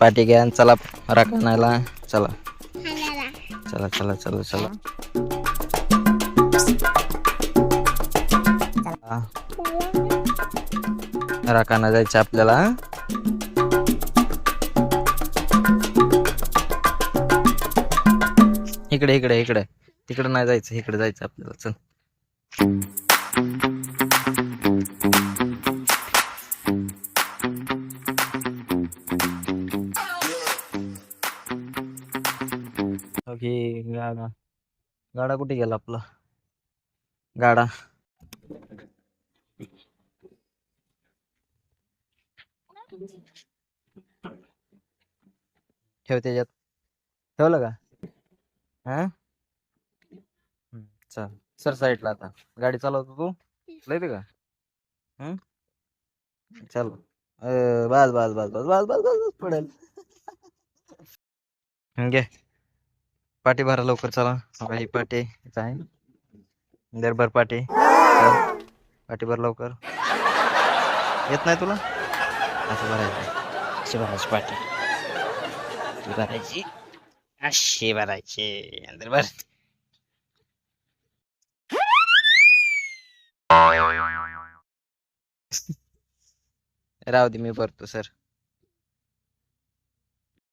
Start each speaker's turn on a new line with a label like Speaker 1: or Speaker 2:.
Speaker 1: पाठी घ्या चला राखणाला चला. चला चला चला चला. राखाना जायचं आपल्याला? इकडे इकडे इकडे. तिकडे नाही जायचं इकडे जायचं आपल्याला. चल. ओके गाडा गाडा कुठे गेला आपला? गाडा. ठेव त्याच्यात. ठेवलं का? हा? चल. सर साईडला आता. गाडी चालवतो तू. लयते का? हम्म? चल. बस बस बस बस बस बस बस बस पडेल. घे. पाठी भरा लवकर चला. भाई ही पाठी आहे दरबार पाटे चल, भर लवकर. येत नाही तुला? असं भरायचं. अशी भरायची पाटे भरायची. अशी भरायची. दरबार राहू दे मी भरतो सर.